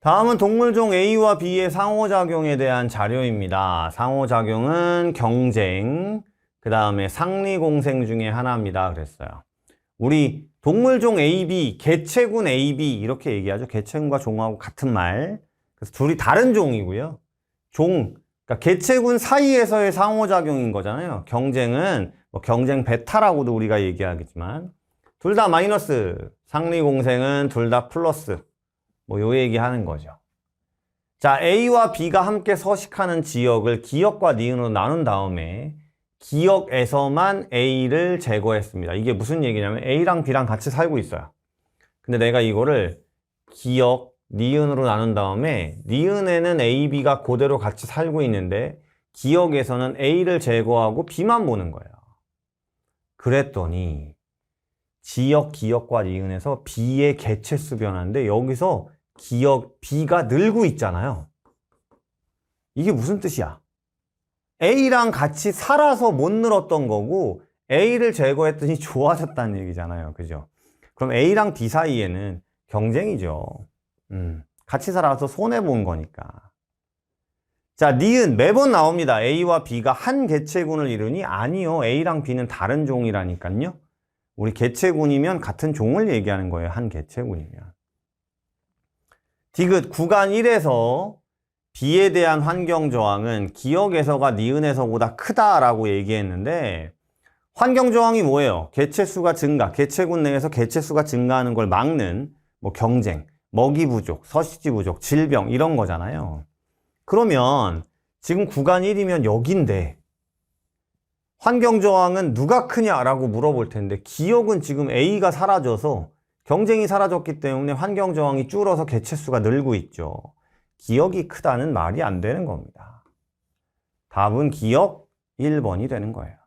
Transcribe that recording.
다음은 동물종 A와 B의 상호작용에 대한 자료입니다. 상호작용은 경쟁, 그 다음에 상리공생 중에 하나입니다. 그랬어요. 우리 동물종 AB, 개체군 AB 이렇게 얘기하죠. 개체군과 종하고 같은 말. 그래서 둘이 다른 종이고요. 종, 그러니까 개체군 사이에서의 상호작용인 거잖아요. 경쟁은 뭐 경쟁 베타라고도 우리가 얘기하겠지만 둘 다 마이너스, 상리공생은 둘 다 플러스. 뭐 요 얘기 하는 거죠. 자, A와 B가 함께 서식하는 지역을 기역과 니은으로 나눈 다음에 기역에서만 A를 제거했습니다. 이게 무슨 얘기냐면 A랑 B랑 같이 살고 있어요. 근데 내가 이거를 기역, 니은으로 나눈 다음에 니은에는 A, B가 그대로 같이 살고 있는데 기역에서는 A를 제거하고 B만 보는 거예요. 그랬더니 지역, 기역과 니은에서 B의 개체수 변화인데 여기서 기역 B가 늘고 있잖아요. 이게 무슨 뜻이야? A랑 같이 살아서 못 늘었던 거고 A를 제거했더니 좋아졌다는 얘기잖아요. 그죠? 그럼 A랑 B 사이에는 경쟁이죠. 음, 같이 살아서 손해본 거니까. 자, 니은 매번 나옵니다. A와 B가 한 개체군을 이루니 아니요. A랑 B는 다른 종이라니까요. 우리 개체군이면 같은 종을 얘기하는 거예요. 한 개체군이면. 디귿 구간 1에서 B에 대한 환경 저항은 기역에서가 니은에서보다 크다라고 얘기했는데 환경 저항이 뭐예요? 개체수가 증가, 개체군 내에서 개체수가 증가하는 걸 막는 뭐 경쟁, 먹이 부족, 서식지 부족, 질병 이런 거잖아요. 그러면 지금 구간 1이면 여긴데 환경 저항은 누가 크냐라고 물어볼 텐데 기억은 지금 A가 사라져서 경쟁이 사라졌기 때문에 환경 저항이 줄어서 개체 수가 늘고 있죠. 기억이 크다는 말이 안 되는 겁니다. 답은 기억 1번이 되는 거예요.